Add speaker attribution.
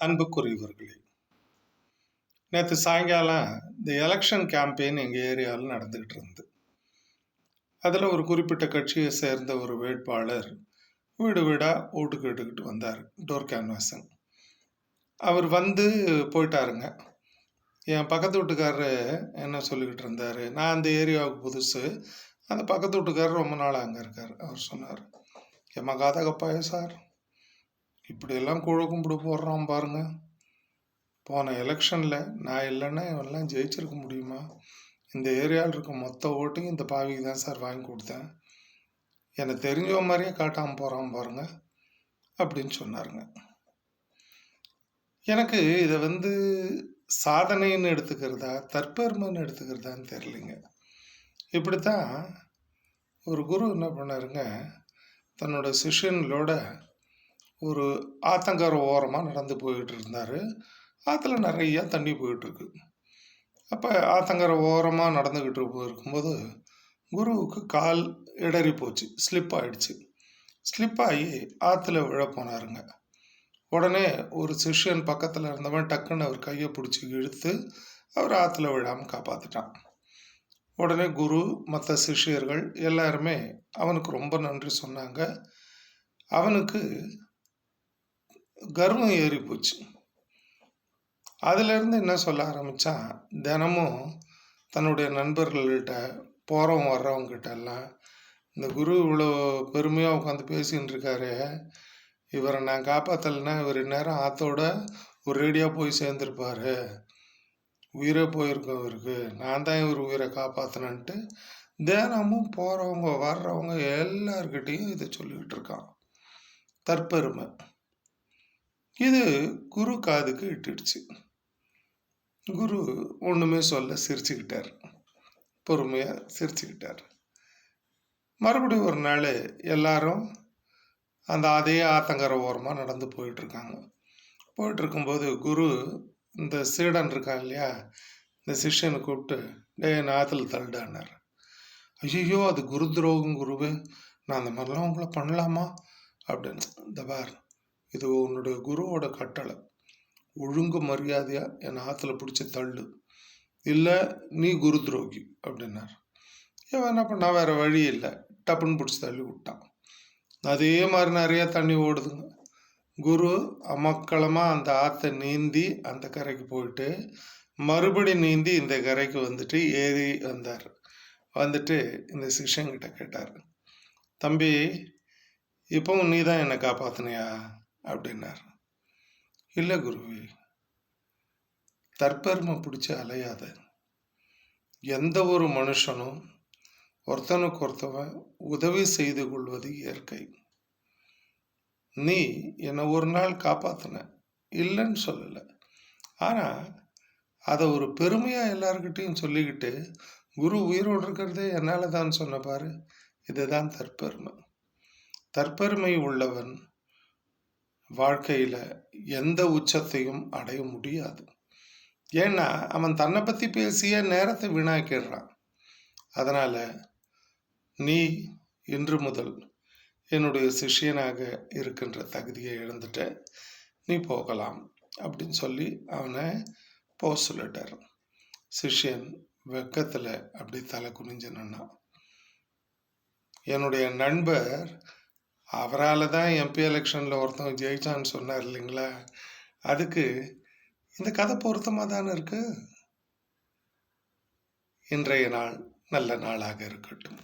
Speaker 1: அன்புக்குரியவர்களே நேற்று சாயங்காலம் இந்த எலெக்ஷன் கேம்பெயின் எங்கள் ஏரியாவில் நடந்துக்கிட்டு இருந்து அதில் ஒரு குறிப்பிட்ட கட்சியை சேர்ந்த ஒரு வேட்பாளர் வீடு வீடாக ஓட்டு கேட்டுக்கிட்டு வந்தார் டோர் கேன்வாசன். அவர் வந்து போயிட்டாருங்க. என் பக்கத்து வீட்டுக்காரரு என்ன சொல்லிக்கிட்டு இருந்தார் நான் அந்த ஏரியாவுக்கு புதுசு அந்த பக்கத்து வீட்டுக்காரர் ரொம்ப நாள் அங்கே இருக்கார் அவர் சொன்னார் எம்மா காதகப்பாய சார் இப்படியெல்லாம் குழு கும்பிடு போடுறான் பாருங்க. போன எலெக்ஷனில் நான் இல்லைன்னா இவெல்லாம் ஜெயிச்சிருக்க முடியுமா? இந்த ஏரியாவில் இருக்க மொத்த ஓட்டையும் இந்த பாவிக்கு தான் சார் வாங்கி கொடுத்தேன். எனக்கு தெரிஞ்ச மாதிரியே காட்டாமல் போகிறான் பாருங்க. அப்படின்னு சொன்னாருங்க. எனக்கு இதை வந்து சாதனைன்னு எடுத்துக்கிறதா தற்பெருமைன்னு எடுத்துக்கிறதான்னு தெரியலைங்க. இப்படித்தான் ஒரு குரு என்ன பண்ணாருங்க தன்னோட சிஷியன்களோட ஒரு ஆத்தங்கர ஓரமாக நடந்து போயிட்டு இருந்தார். ஆற்றுல நிறையா தண்ணி போயிட்டுருக்கு அப்போ ஆத்தங்கர ஓரமாக நடந்துக்கிட்டு போயிருக்கும்போது குருவுக்கு கால் இடறி போச்சு. ஸ்லிப் ஆகிடுச்சு ஸ்லிப் ஆகி ஆற்றுல விழ போனாருங்க. உடனே ஒரு சிஷ்யன் பக்கத்தில் இருந்தவன் டக்குன்னு அவர் கையை பிடிச்சி இழுத்து அவர் ஆற்றுல விழாமல் காப்பாற்றிட்டான் உடனே குரு மற்ற சிஷ்யர்கள் எல்லாருமே அவனுக்கு ரொம்ப நன்றி சொன்னாங்க. அவனுக்கு கர்வம் ஏறி போச்சு அதுலேருந்து என்ன சொல்ல ஆரம்பித்தான் தினமும் தன்னுடைய நண்பர்கள்கிட்ட போகிறவங்க வர்றவங்ககிட்ட எல்லாம் இந்த குரு இவ்வளோ பெருமையாக உட்காந்து பேசின்னு இருக்காரு இவரை நான் காப்பாற்றலைன்னா இவர் நேரம் ஆத்தோட ஒரு ரேடியாக போய் சேர்ந்துருப்பார். உயிரே போயிருக்கோம் இவருக்கு. நான் தான் இவர் உயிரை காப்பாற்றினன்ட்டு தினமும் போகிறவங்க வர்றவங்க எல்லார்கிட்டேயும் இதை சொல்லிக்கிட்டு இருக்கான். தற்பெருமை. இது குரு காதுக்கு இட்டுடுச்சு. குரு ஒன்றுமே சொல்ல சிரிச்சுக்கிட்டார். பொறுமையாக சிரிச்சுக்கிட்டார். மறுபடியும் ஒரு நாள் எல்லாரும் அந்த அதே ஆத்தங்கர ஓரமாக நடந்து போயிட்டுருக்காங்க. போயிட்டுருக்கும்போது குரு இந்த சீடன் இருக்கான் இல்லையா? இந்த சிஷ்யனை கூப்பிட்டு டே நாத்தில் தள்ளிடானார் ஐயோ அது குரு துரோகம் குருவே. நான் அந்த மாதிரிலாம் உங்களை பண்ணலாமா? அப்படின்னு இந்த பார் இது உன்னுடைய குருவோட கட்டளை. ஒழுங்கு மரியாதையாக என் ஆற்றுல பிடிச்சி தள்ளு. இல்லை நீ குரு துரோகி அப்படின்னார். இவன் என்ன பண்ணா வேற வழி இல்லை. டப்புன்னு பிடிச்சி தள்ளி விட்டான். அதே மாதிரி நிறைய தண்ணி ஓடுதுங்க. குரு அமக்களமாக அந்த ஆற்றை நீந்தி அந்த கரைக்கு போயிட்டு மறுபடி நீந்தி இந்த கரைக்கு வந்துட்டு ஏறி வந்தார். வந்துட்டு இந்த சிஷ்யங்கிட்ட கேட்டார். தம்பி இப்போவும் நீ தான் என்னை காப்பாத்தினியா? அப்படின்னார். இல்லை குருவி தற்பெருமை பிடிச்சி அலையாத எந்த ஒரு மனுஷனும் ஒருத்தனுக்கு ஒருத்தவன் உதவி செய்து கொள்வது இயற்கை. நீ என்னை ஒரு நாள் காப்பாத்தின இல்லைன்னு சொல்லலை. ஆனால் அதை ஒரு பெருமையாக எல்லாருக்கிட்டையும் சொல்லிக்கிட்டு குரு உயிரோடு இருக்கிறதே என்னால் தான் சொன்ன பாரு இதுதான் தற்பெருமை. தற்பெருமை உள்ளவன் வாழ்க்கையில் எந்த உச்சத்தையும் அடைய முடியாது. ஏன்னா அவன் தன்னை பற்றி பேசிய நேரத்தை வீணாக்கிடுறான். அதனால் நீ இன்று முதல் என்னுடைய சிஷியனாக இருக்கின்ற தகுதியை இழந்துட்ட. நீ போகலாம் அப்படின்னு சொல்லி அவனை போக சொல்லிட்டார். சிஷ்யன் வெக்கத்தில் அப்படி தலை குனிஞ்சு நின்னான். என்னுடைய நண்பர் அவரால் தான் எம்பி எலெக்ஷனில் ஒருத்தவங்க ஜெயிச்சான்னு சொன்னார் இல்லைங்களா? அதுக்கு இந்த கதை பொருத்தமாக தானே இருக்குது இன்றைய நாள் நல்ல நாளாக இருக்கட்டும்.